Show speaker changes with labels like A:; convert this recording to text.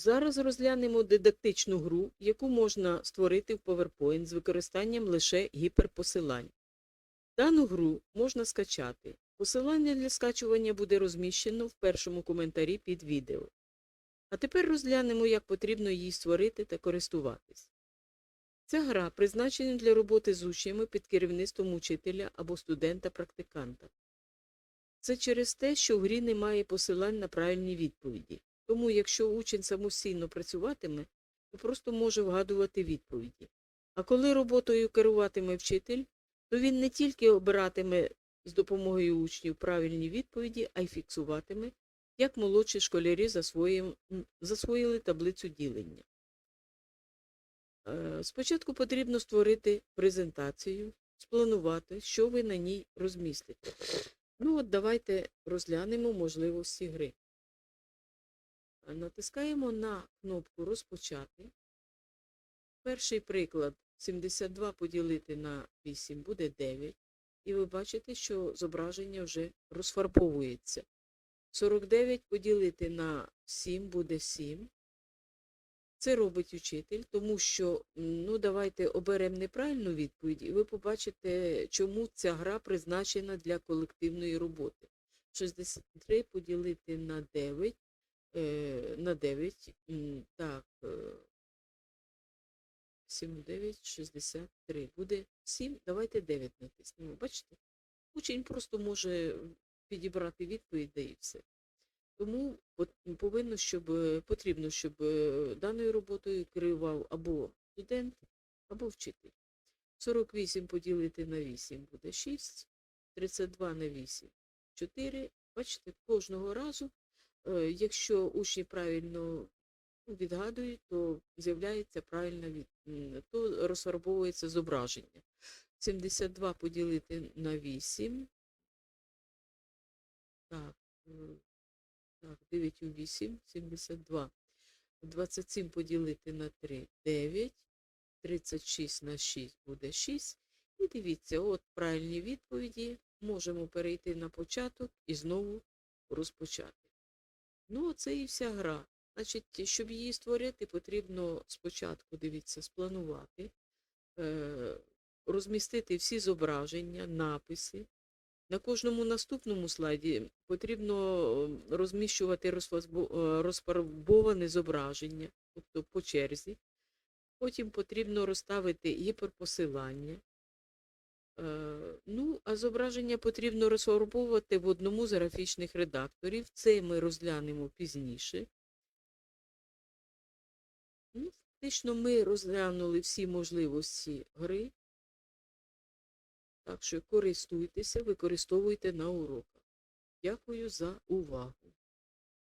A: Зараз розглянемо дидактичну гру, яку можна створити в PowerPoint з використанням лише гіперпосилань. Дану гру можна скачати. Посилання для скачування буде розміщено в першому коментарі під відео. А тепер розглянемо, як потрібно її створити та користуватись. Ця гра призначена для роботи з учнями під керівництвом учителя або студента-практиканта. Це через те, що в грі немає посилань на правильні відповіді. Тому, якщо учень самостійно працюватиме, то просто може вгадувати відповіді. А коли роботою керуватиме вчитель, то він не тільки обиратиме з допомогою учнів правильні відповіді, а й фіксуватиме, як молодші школярі засвоїли таблицю ділення. Е, Спочатку потрібно створити презентацію, спланувати, що ви на ній розмістите. Ну от давайте розглянемо можливості гри. Натискаємо на кнопку Розпочати. Перший приклад 72 поділити на 8 буде 9. І ви бачите, що зображення вже розфарбовується. 49 поділити на 7 буде 7. Це робить учитель, тому що, ну, давайте оберемо неправильну відповідь, і ви побачите, чому ця гра призначена для колективної роботи. 63 поділити на 9, е, на 9, так, е, 7, 9, 63. Буде 7, давайте 9 натиснемо. Бачите? Учень просто може підібрати відповідь, і все. Тому повинно, щоб, е, потрібно, щоб е, даною роботою керував або студент, або вчитель. 48 поділити на 8 буде 6, 32 на 8 – 4. Бачите, кожного разу, е, якщо учні правильно відгадують, то з'являється правильна від... то розфарбовується зображення. 72 поділити на 8. Так, е, так, 9 у 8, 72. 27 поділити на 3 – 9. 36 на 6 буде 6. І дивіться, от правильні відповіді. Можемо перейти на початок і знову розпочати. Ну, це і вся гра. Значить, щоб її створити, потрібно спочатку, дивіться, спланувати, е, розмістити всі зображення, написи. На кожному наступному слайді потрібно розміщувати е, розфарбоване зображення, тобто по черзі. Потім потрібно розставити гіперпосилання. Е, Ну, а зображення потрібно розфарбовувати в одному з графічних редакторів. Це ми розглянемо пізніше. Ну, фактично ми розглянули всі можливості гри. Так що користуйтеся, використовуйте на уроках. Дякую за увагу.